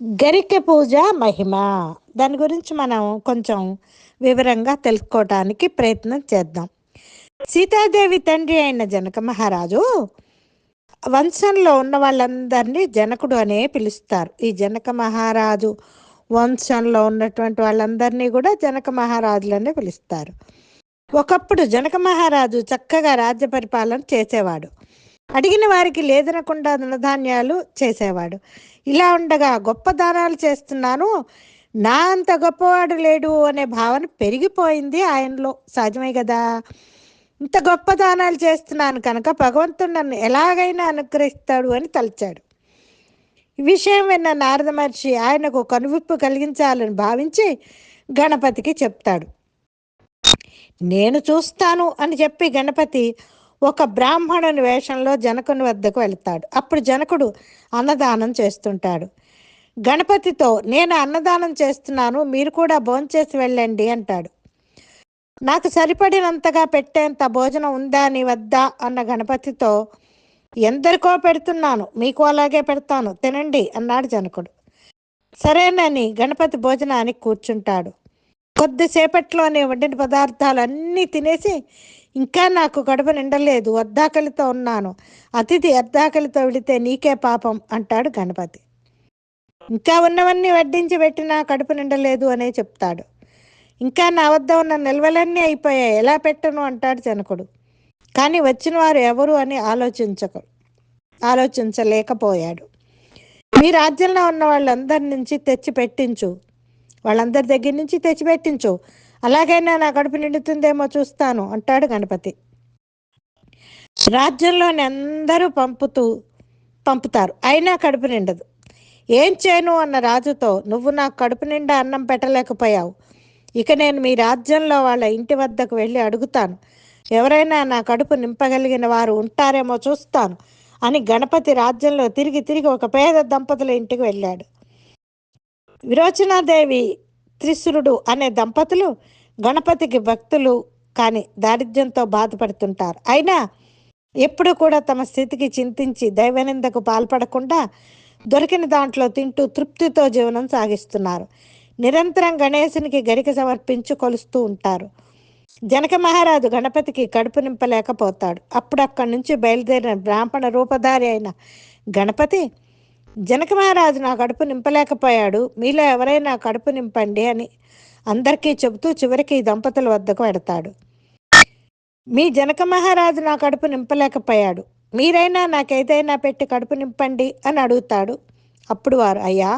గరికె పూజ మహిమ. దాని గురించి మనం కొంచెం వివరంగా తెలుసుకోవటానికి ప్రయత్నం చేద్దాం. సీతాదేవి తండ్రి అయిన జనక మహారాజు వంశంలో ఉన్న వాళ్ళందరినీ జనకుడు అనే పిలుస్తారు. ఈ జనక మహారాజు వంశంలో ఉన్నటువంటి వాళ్ళందరినీ కూడా జనక మహారాజులనే పిలుస్తారు. ఒకప్పుడు జనక మహారాజు చక్కగా రాజ్య పరిపాలన చేసేవాడు. అడిగిన వారికి లేదనకుండా ధనధాన్యాలు చేసేవాడు. ఇలా ఉండగా గొప్ప దానాలు చేస్తున్నాను. నా అంత గొప్పవాడు లేడు అనే భావన పెరిగిపోయింది ఆయనలో. సహజమే కదా. ఇంత గొప్ప దానాలు చేస్తున్నాను కనుక భగవంతుడు నన్ను ఎలాగైనా అనుగ్రహిస్తాడు అని తలచాడు. ఈ విషయం విన్న నారద మహర్షి ఆయనకు కనువిప్పు కలిగించాలని భావించి గణపతికి చెప్తాడు. నేను చూస్తాను అని చెప్పి గణపతి ఒక బ్రాహ్మణుని వేషంలో జనకుని వద్దకు వెళ్తాడు. అప్పుడు జనకుడు అన్నదానం చేస్తుంటాడు. గణపతితో నేను అన్నదానం చేస్తున్నాను మీరు కూడా భోంచేసి వెళ్ళండి అంటాడు. నాకు సరిపడినంతగా పెట్టేంత భోజనం ఉందా నీ వద్ద? అన్న గణపతితో ఎందరికో పెడుతున్నాను మీకు అలాగే పెడతాను తినండి అన్నాడు జనకుడు. సరేనని గణపతి భోజనానికి కూర్చుంటాడు. కొద్దిసేపట్లోనే వండిన పదార్థాలు అన్నీ తినేసి ఇంకా నాకు కడుపు నిండలేదు అర్ధాకలితో ఉన్నాను. అతిథి అర్ధాకలితో విడితే నీకే పాపం అంటాడు గణపతి. ఇంకా ఉన్నవన్నీ వడ్డించి పెట్టినా కడుపు నిండలేదు అనే చెప్తాడు. ఇంకా నా వద్ద ఉన్న నిల్వలన్నీ అయిపోయాయి ఎలా పెట్టను అంటాడు జనకుడు. కానీ వచ్చిన వారు ఎవరు అని ఆలోచించక ఆలోచించలేకపోయాడు. మీ రాజ్యంలో ఉన్న వాళ్ళందరి నుంచి తెచ్చి పెట్టించు. వాళ్ళందరి దగ్గర నుంచి తెచ్చి పెట్టించు. అలాగైనా నా కడుపు నిండుతుందేమో చూస్తాను అంటాడు గణపతి. రాజ్యంలోని అందరూ పంపుతూ పంపుతారు. అయినా కడుపు నిండదు. ఏం చేయను అన్న రాజుతో నువ్వు నాకు కడుపు నిండా అన్నం పెట్టలేకపోయావు. ఇక నేను మీ రాజ్యంలో వాళ్ళ ఇంటి వద్దకు వెళ్ళి అడుగుతాను. ఎవరైనా నా కడుపు నింపగలిగిన వారు ఉంటారేమో చూస్తాను అని గణపతి రాజ్యంలో తిరిగి తిరిగి ఒక పేద దంపతుల ఇంటికి వెళ్ళాడు. విరోచనాదేవి త్రిశురుడు అనే దంపతులు గణపతికి భక్తులు కానీ దారిద్ర్యంతో బాధపడుతుంటారు. అయినా ఎప్పుడూ కూడా తమ స్థితికి చింతించి దైవనిందకు పాల్పడకుండా దొరికిన దాంట్లో తింటూ తృప్తితో జీవనం సాగిస్తున్నారు. నిరంతరం గణేశునికి గరిక సమర్పించి కొలుస్తూ ఉంటారు. జనక మహారాజు గణపతికి కడుపు నింపలేకపోతాడు. అప్పుడు అక్కడి నుంచి బయలుదేరిన బ్రాహ్మణ రూపధారి అయిన గణపతి జనక మహారాజు నా కడుపు నింపలేకపోయాడు. మీలో ఎవరైనా కడుపు నింపండి అని అందరికీ చెబుతూ చివరికి ఈ దంపతుల వద్దకు పెడతాడు మీ జనక మహారాజు నా కడుపు నింపలేకపోయాడు. మీరైనా నాకేదైనా పెట్టి కడుపు నింపండి అని అడుగుతాడు. అప్పుడు వారు అయ్యా!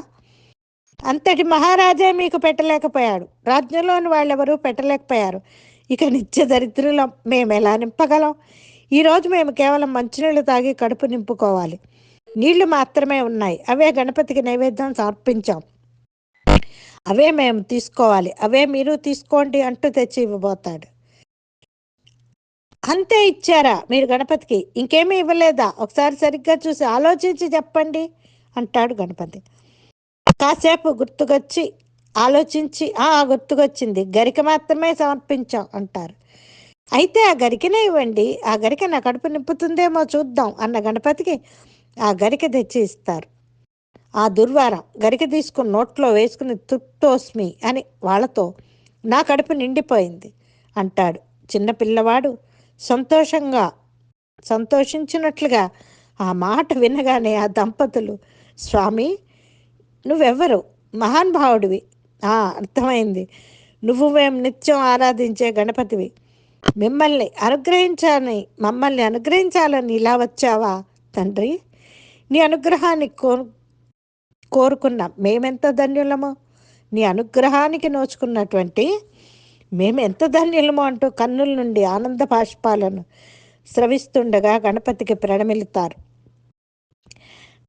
అంతటి మహారాజే మీకు పెట్టలేకపోయాడు. రాజ్యంలోని వాళ్ళెవరూ పెట్టలేకపోయారు. ఇక నిత్య దరిద్రులం మేము ఎలా నింపగలం ఈరోజు మేము కేవలం మంచినీళ్ళు తాగి కడుపు నింపుకోవాలి. నీళ్ళు మాత్రమే ఉన్నాయి. అవే గణపతికి నైవేద్యం సమర్పించాం. అవే మేము తీసుకోవాలి. అవే మీరు తీసుకోండి అంటూ తెచ్చి ఇవ్వబోతాడు. అంతే ఇచ్చారా మీరు గణపతికి? ఇంకేమీ ఇవ్వలేదా? ఒకసారి సరిగ్గా చూసి ఆలోచించి చెప్పండి అంటాడు గణపతి. కాసేపు గుర్తుకొచ్చి ఆలోచించి ఆ గుర్తుకొచ్చింది. గరిక మాత్రమే సమర్పించాం అంటారు. అయితే ఆ గరికనే ఇవ్వండి. ఆ గరిక నా కడుపు నింపుతుందేమో చూద్దాం అన్న గణపతికి ఆ గరిక తెచ్చి ఇస్తారు. ఆ దుర్వారం గరిక తీసుకుని నోట్లో వేసుకుని తుట్టోస్మి అని వాళ్ళతో నా కడుపు నిండిపోయింది అంటాడు. చిన్న పిల్లవాడు సంతోషంగా సంతోషించినట్లుగా ఆ మాట వినగానే ఆ దంపతులు స్వామి నువ్వెవ్వరు? మహానుభావుడివి ఆ అర్థమైంది. నువ్వు మేము నిత్యం ఆరాధించే గణపతివి. మిమ్మల్ని అనుగ్రహించాలని మమ్మల్ని అనుగ్రహించాలని ఇలా వచ్చావా తండ్రి? నీ అనుగ్రహాన్ని కోరు కోరుకున్నాం. మేమెంత ధన్యులము? నీ అనుగ్రహానికి నోచుకున్నటువంటి మేము ఎంత ధన్యులమో అంటూ కన్నుల నుండి ఆనంద బాష్పాలను స్రవిస్తుండగా గణపతికి ప్రణమిలుతారు.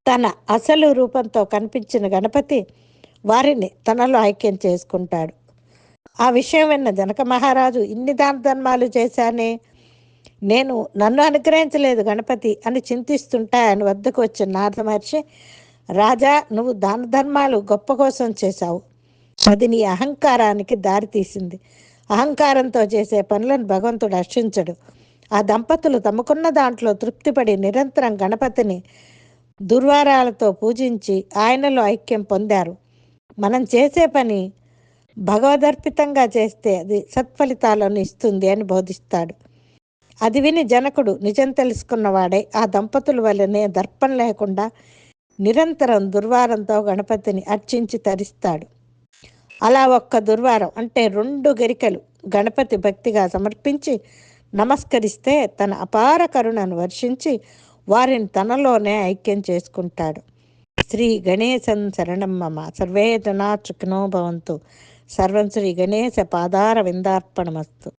తన అసలు రూపంతో కనిపించిన గణపతి వారిని తనలో ఐక్యం చేసుకుంటాడు. ఆ విషయం విన్న జనక మహారాజు ఇన్ని దాన ధర్మాలు చేశానే నేను నన్ను అనుగ్రహించలేదు గణపతి అని చింతిస్తుంటే ఆయన వద్దకు వచ్చిన నారద మహర్షి రాజా నువ్వు దాన ధర్మాలు గొప్ప కోసం చేశావు. అది నీ అహంకారానికి దారితీసింది అహంకారంతో చేసే పనులను భగవంతుడు హర్షించడు. ఆ దంపతులు తమకున్న దాంట్లో తృప్తిపడి నిరంతరం గణపతిని దుర్వారాలతో పూజించి ఆయనలో ఐక్యం పొందారు. మనం చేసే పని భగవదర్పితంగా చేస్తే అది సత్ఫలితాలను ఇస్తుంది అని బోధిస్తాడు. అది విని జనకుడు నిజం తెలుసుకున్నవాడే. ఆ దంపతుల వల్లనే దర్పం లేకుండా నిరంతరం దుర్వారంతో గణపతిని అర్చించి తరిస్తాడు. అలా ఒక్క దుర్వారం అంటే రెండు గరికలు గణపతి భక్తిగా సమర్పించి నమస్కరిస్తే తన అపార కరుణను వర్షించి వారిని తనలోనే ఐక్యం చేసుకుంటాడు. శ్రీ గణేశం శరణం మమ. సర్వే జనా భవంతు. సర్వం శ్రీ గణేశ పాదార విందార్పణమస్తు.